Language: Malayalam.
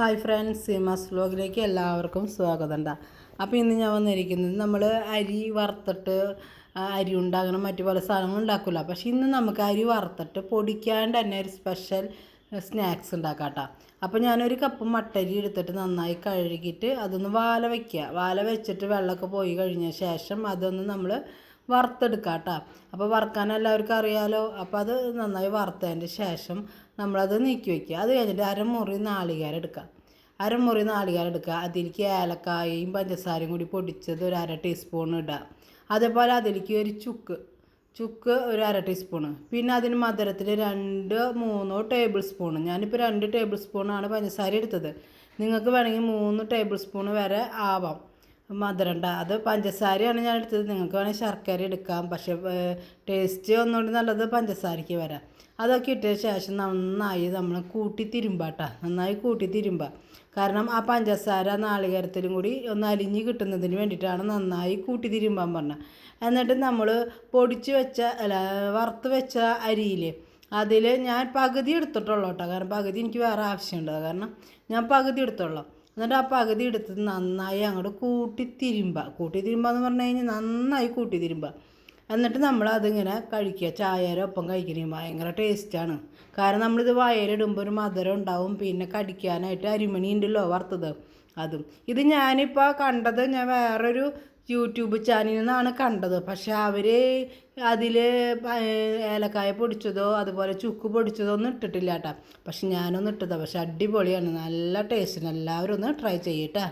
ഹായ് ഫ്രണ്ട്സ് സീമാസ് വ്ലോഗിലേക്ക് എല്ലാവർക്കും സ്വാഗതം അപ്പോൾ ഇന്ന് ഞാൻ വന്നിരിക്കുന്നത് നമ്മൾ അരി വറുത്തിട്ട് അരി ഉണ്ടാകണം മറ്റു പല സാധനങ്ങളും ഉണ്ടാക്കില്ല പക്ഷേ ഇന്ന് നമുക്ക് അരി വറുത്തിട്ട് പൊടിക്കാണ്ട് തന്നെ ഒരു സ്പെഷ്യൽ സ്നാക്സ് ഉണ്ടാക്കാം കേട്ടോ അപ്പോൾ ഞാനൊരു കപ്പ് മട്ടരി എടുത്തിട്ട് നന്നായി കഴുകിയിട്ട് അതൊന്ന് വാല വയ്ക്കുക വാല വെച്ചിട്ട് വെള്ളമൊക്കെ പോയി കഴിഞ്ഞ ശേഷം അതൊന്ന് നമ്മൾ വറുത്തെടുക്കാം കേട്ടോ. അപ്പോൾ വറുക്കാൻ എല്ലാവർക്കും അറിയാമല്ലോ അപ്പോൾ അത് നന്നായി വറുത്തതിന്റെ ശേഷം നമ്മളത് നീക്കി വയ്ക്കുക അത് കഴിഞ്ഞിട്ട് അരമുറി നാളികേരം എടുക്കുക അരമുറി നാളികേരം എടുക്കുക. അതിലേക്ക് ഏലക്കായയും പഞ്ചസാരയും കൂടി പൊടിച്ചത് ഒരു അര ടീസ്പൂൺ ഇടുക അതേപോലെ അതിലേക്ക് ഒരു ചുക്ക് ചുക്ക് ഒരു അര ടീസ്പൂൺ പിന്നെ അതിന് മധുരത്തിൽ രണ്ട് മൂന്നോ ടേബിൾ സ്പൂൺ ഞാനിപ്പോൾ രണ്ട് ടേബിൾ സ്പൂണാണ് പഞ്ചസാര എടുത്തത്. നിങ്ങൾക്ക് വേണമെങ്കിൽ മൂന്ന് ടേബിൾ സ്പൂൺ വരെ ആവാം. മധുരണ്ട. അത് പഞ്ചസാരയാണ് ഞാൻ എടുത്തത്. നിങ്ങൾക്ക് വേണമെങ്കിൽ ശർക്കര എടുക്കാം. പക്ഷേ ടേസ്റ്റ് ഒന്നുകൂടി നല്ലത് പഞ്ചസാരയ്ക്ക് വരാം. അതൊക്കെ ഇട്ട ശേഷം നന്നായി നമ്മൾ കൂട്ടി തിരുമ്പാട്ടാ നന്നായി കൂട്ടി തിരുമ്പ. കാരണം ആ പഞ്ചസാര നാളികേരത്തിലും കൂടി ഒന്ന് അലിഞ്ഞ് കിട്ടുന്നതിന് വേണ്ടിയിട്ടാണ് നന്നായി കൂട്ടി തിരുമ്പാൻ പറഞ്ഞത് എന്നിട്ട് നമ്മൾ പൊടിച്ച് വെച്ച അല്ല വറുത്ത് വെച്ച അരിയിൽ അതിൽ ഞാൻ പകുതി എടുത്തിട്ടുള്ളൂ കേട്ടോ കാരണം പകുതി എനിക്ക് വേറെ ആവശ്യമുണ്ട്. കാരണം ഞാൻ പകുതി എടുത്തോളാം എന്നിട്ട് ആ പകുതി എടുത്ത് നന്നായി അങ്ങോട്ട് കൂട്ടി തിരുമ്പുക കൂട്ടി തിരുമ്പുക എന്ന് പറഞ്ഞു കഴിഞ്ഞാൽ നന്നായി കൂട്ടി തിരുമ്പുക എന്നിട്ട് നമ്മൾ അതിങ്ങനെ കഴിക്കുക. ചായയുടെ ഒപ്പം കഴിക്കണേ. ഭയങ്കര ടേസ്റ്റാണ് കാരണം നമ്മളിത് വയലിടുമ്പോൾ ഒരു മധുരം ഉണ്ടാവും. പിന്നെ കടിക്കാനായിട്ട് അരിമണി ഉണ്ടല്ലോ വറുത്തത്. അതും. ഇത് ഞാനിപ്പോൾ കണ്ടത് ഞാൻ വേറൊരു യൂട്യൂബ് ചാനലിൽ നിന്നാണ് കണ്ടത്. പക്ഷേ അവർ അതിൽ ഏലക്കായ പൊടിച്ചതോ അതുപോലെ ചുക്ക് പൊടിച്ചതോ ഒന്നും ഇട്ടിട്ടില്ല കേട്ടോ. പക്ഷെ ഞാനൊന്നും ഇട്ടതാണ് പക്ഷെ അടിപൊളിയാണ്. നല്ല ടേസ്റ്റിന് എല്ലാവരും ഒന്ന് ട്രൈ ചെയ്യട്ടാ